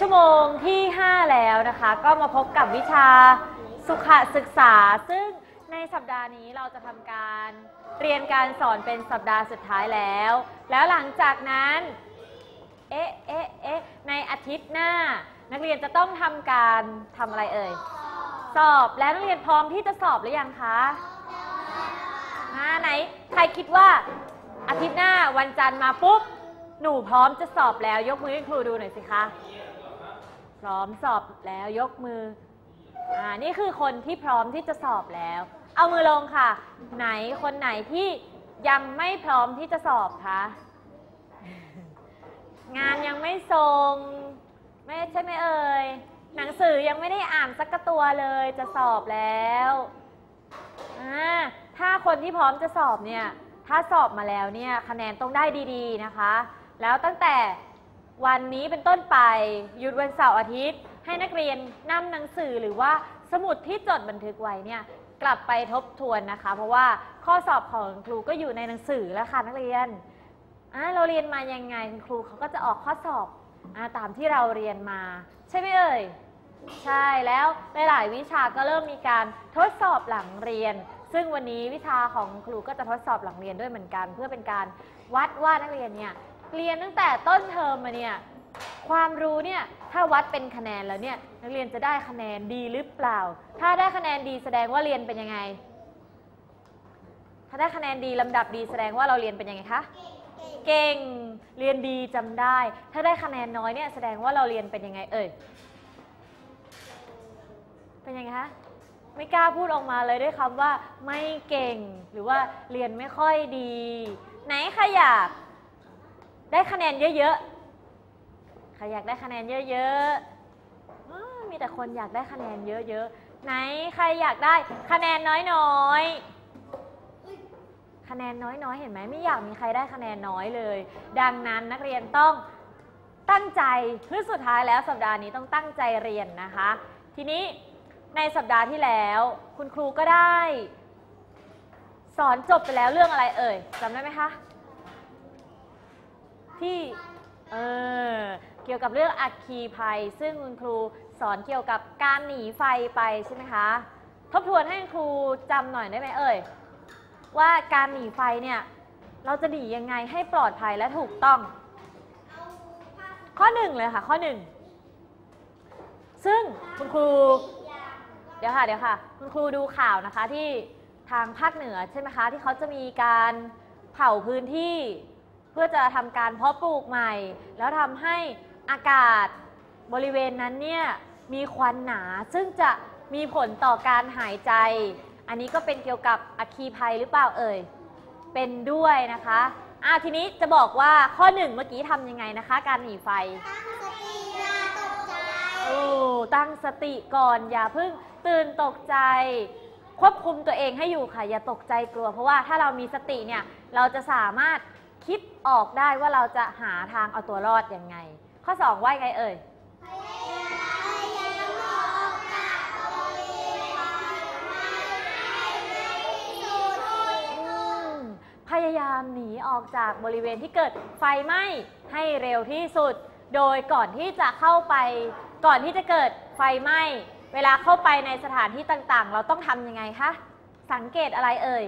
ชั่วโมงที่ 5 แล้วนะคะ ก็มาพบกับวิชาสุขศึกษา ซึ่งในสัปดาห์นี้เราจะทำการเรียนการสอนเป็นสัปดาห์สุดท้ายแล้ว แล้วหลังจากนั้นเอ๊ะเอ๊ะเอ๊ะในอาทิตย์หน้า นักเรียนจะต้องทำการทำอะไรเอ่ย สอบแล้วนักเรียนพร้อมที่จะสอบหรือยังคะมาไหนใครคิดว่าอาทิตย์หน้าวันจันทร์มาปุ๊บหนูพร้อมจะสอบแล้วยกมือให้ครูดูหน่อยสิคะ พร้อมสอบแล้วยกมือ อ่า นี่คือคนที่พร้อมที่จะสอบแล้ว เอามือลงค่ะ ไหนคนไหนที่ยังไม่พร้อมที่จะสอบคะ งานยังไม่ส่ง ไม่ใช่ไหมเอ่ย หนังสือยังไม่ได้อ่านสักกระตัวเลยจะสอบแล้ว อ่า ถ้าคนที่พร้อมจะสอบเนี่ย ถ้าสอบมาแล้วเนี่ยคะแนนต้องได้ดี ๆนะคะ แล้วตั้งแต่ วันนี้เป็นต้นไปหยุดวันเสาร์อาทิตย์ ให้นักเรียนนำหนังสือหรือว่าสมุดที่จดบันทึกไว้เนี่ยกลับไปทบทวนนะคะ เพราะว่าข้อสอบของครูก็อยู่ในหนังสือแล้วค่ะนักเรียนเราเรียนมายังไงครูเขาก็จะออกข้อสอบอตามที่เราเรียนมา ใช่ไหมเอ่ยใช่แล้วหลายๆวิชาก็เริ่มมีการทดสอบหลังเรียน ซึ่งวันนี้วิชาของครูก็จะทดสอบหลังเรียนด้วยเหมือนกัน เพื่อเป็นการวัดว่านักเรียนเนี่ย เรียนตั้งแต่ต้นเทอมมาเนี่ยความรู้เนี่ยถ้าวัดเป็นคะแนนแล้วเนี่ยนักเรียนจะได้คะแนนดีหรือเปล่า ถ้าได้คะแนนดีแสดงว่าเรียนเป็นยังไง ถ้าได้คะแนนดีลำดับดีแสดงว่าเราเรียนเป็นยังไงคะเก่งเรียนดีจำได้ ถ้าได้คะแนนน้อยเนี่ยแสดงว่าเราเรียนเป็นยังไง เอ่ยเป็นยังไงคะไม่กล้าพูดออกมาเลยด้วยคำว่าไม่เก่งหรือว่าเรียนไม่ค่อยดี ไหนใครอยาก ได้คะแนนเยอะๆ ใครอยากได้คะแนนเยอะๆอ้าวมีแต่คนอยากได้คะแนนเยอะๆ ไหนใครอยากได้คะแนนน้อยๆ คะแนนน้อยๆ เห็นไหมไม่อยากมีใครได้คะแนนน้อยเลย ดังนั้นนักเรียนต้องตั้งใจเพื่อสุดท้ายแล้วสัปดาห์นี้ต้องตั้งใจเรียนนะคะ ทีนี้ในสัปดาห์ที่แล้ว คุณครูก็ได้ สอนจบไปแล้วเรื่องอะไรเอ่ยจำได้ไหมคะ ที่เออเกี่ยวกับเรื่องอัคคีภัย ซึ่งคุณครูสอนเกี่ยวกับการหนีไฟไปใช่ไหมคะ ทบทวนให้คุณครูจำหน่อยได้ไหมเอ่ย ว่าการหนีไฟเนี่ย เราจะหนียังไงให้ปลอดภัยและถูกต้อง ข้อหนึ่งเลยค่ะ ข้อหนึ่งซึ่งคุณครู เดี๋ยวค่ะเดี๋ยวค่ะ คุณครูดูข่าวนะคะที่ทางภาคเหนือใช่ไหมคะ ที่เขาจะมีการเผาพื้นที่ เพื่อจะทำการเพาะปลูกใหม่ แล้วทำให้อากาศบริเวณนั้นเนี่ยมีควันหนาซึ่งจะมีผลต่อการหายใจ อันนี้ก็เป็นเกี่ยวกับอัคคีภัยหรือเปล่าเอ่ย เป็นด้วยนะคะอะทีนี้จะบอกว่าข้อหนึ่งเมื่อกี้ทำยังไงนะคะ การหนีไฟโอ้ตั้งสติก่อนอย่าเพิ่งตื่นตกใจ ควบคุมตัวเองให้อยู่ค่ะ อย่าตกใจกลัว เพราะว่าถ้าเรามีสติเนี่ย เราจะสามารถ คิดออกได้ว่าเราจะหาทางเอาตัวรอดยังไง ข้อ 2 ว่ายไงเอ่ยอืมพยายามหนีออกจากบริเวณที่เกิดไฟไหม้ให้เร็วที่สุด โดยก่อนที่จะเข้าไป ก่อนที่จะเกิดไฟไหม้ เวลาเข้าไปในสถานที่ต่างๆ เราต้องทำยังไงคะ สังเกตอะไรเอ่ย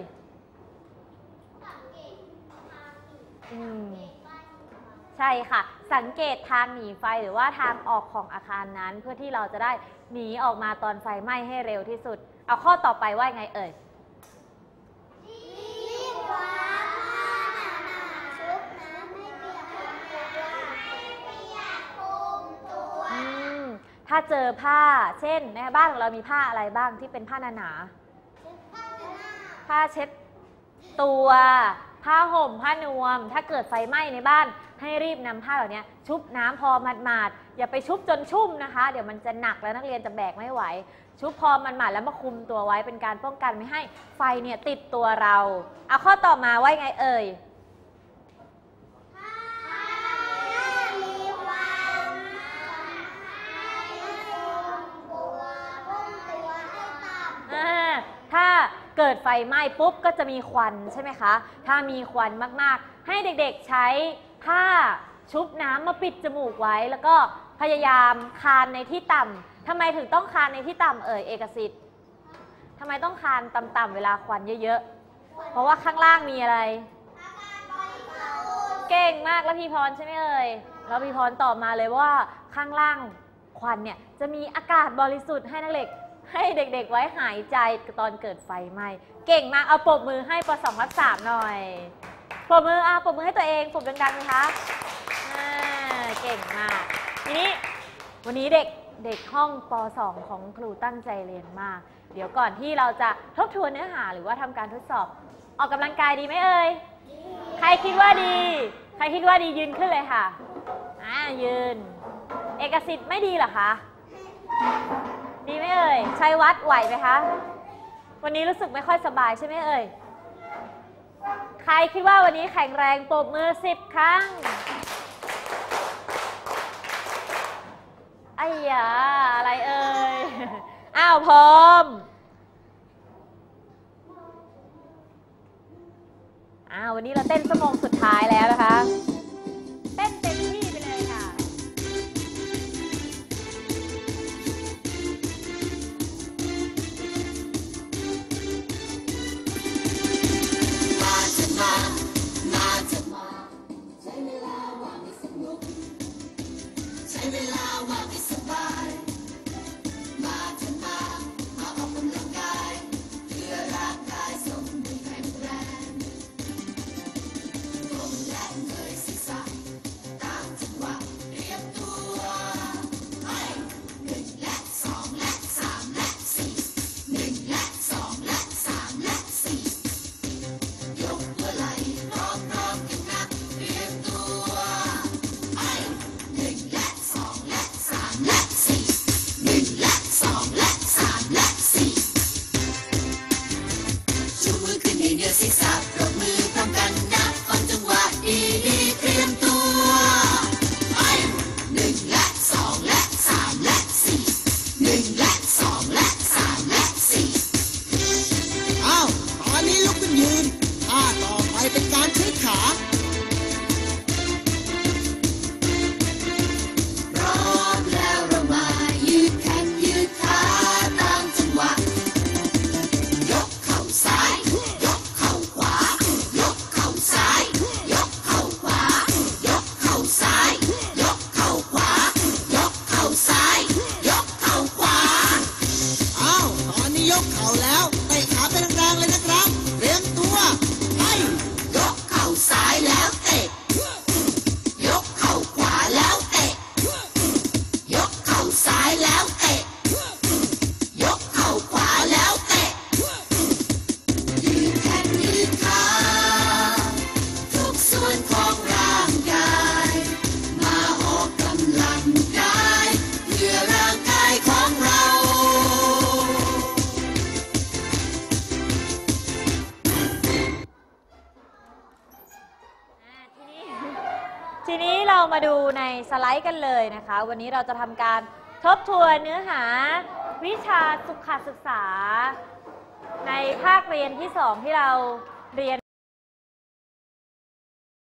อืม ใช่ค่ะ สังเกตทางหนีไฟหรือว่าทางออกของอาคารนั้น เพื่อที่เราจะได้หนีออกมาตอนไฟไหม้ให้เร็วที่สุด เอาข้อต่อไปว่ายังไงเอ่ยอืมถ้าเจอผ้า เช่นในบ้านของเรามีผ้าอะไรบ้างที่เป็นผ้าหนาๆผ้าเช็ดตัว ผ้าห่มผ้านวม ถ้าเกิดไฟไหม้ในบ้าน ให้รีบนำผ้าเหล่านี้ชุบน้ำพอหมาดๆอย่าไปชุบจนชุ่มนะคะ เดี๋ยวมันจะหนักแล้วนักเรียนจะแบกไม่ไหว ชุบพอมันหมาดแล้วมาคุมตัวไว้เป็นการป้องกันไม่ให้ไฟเนี่ยติดตัวเราเอาข้อต่อมาว่าไงเอ่ย อ่าถ้าเกิดไฟไหม้ปุ๊บก็จะมีควันใช่ไหมคะ ถ้ามีควันมากๆ ให้เด็กๆใช้ผ้าชุบน้ำมาปิดจมูกไว้ แล้วก็พยายามคานในที่ต่ำทำไมถึงต้องคานในที่ต่ำเอ่ยเอกสิทธิ์ทำไมต้องคานต่ำๆเวลาควันเยอะๆ เพราะว่าข้างล่างมีอะไร เก่งมากแล้วพี่พรใช่ไหมเอ่ยแล้วพี่พรตอบมาเลยว่าข้างล่างควันเนี่ยจะมีอากาศบริสุทธิ์ให้นักเด็ก ให้เด็กๆไว้หายใจตอนเกิดไฟไหม้เก่งมากเอาปรบมือให้ปสองทับสามหน่อยปรบมืออะปรบมือให้ตัวเองปรบดังๆเลยคะอ่าเก่งมากทีนี้วันนี้เด็กเด็กห้องป .2 ของครูตั้งใจเรียนมาก เดี๋ยวก่อนที่เราจะทบทวนเนื้อหาหรือว่าทำการทดสอบ ออกกำลังกายดีไหมเอ่ยใครคิดว่าดี ใครคิดว่าดียืนขึ้นเลยค่ะอ่ายืน เอกสิทธิ์ไม่ดีเหรอคะ ดีไหมเอ่ยชัยวัดไหวไหมคะ วันนี้รู้สึกไม่ค่อยสบายใช่ไหมเอ่ย ใครคิดว่าวันนี้แข็งแรงปรบมือสิบครั้งไอ้ยาอะไรเอ่ย อ้าวพร้อมอ้าววันนี้เราเต้นชั่วโมงสุดท้ายแล้วนะคะ เข่าแล้วเตะขาไปแรงๆเลยนะครับ ทีนี้เรามาดูในสไลด์กันเลยนะคะ วันนี้เราจะทำการทบทวนเนื้อหา วิชาสุขศึกษา ในภาคเรียนที่ 2 ที่เราเรียน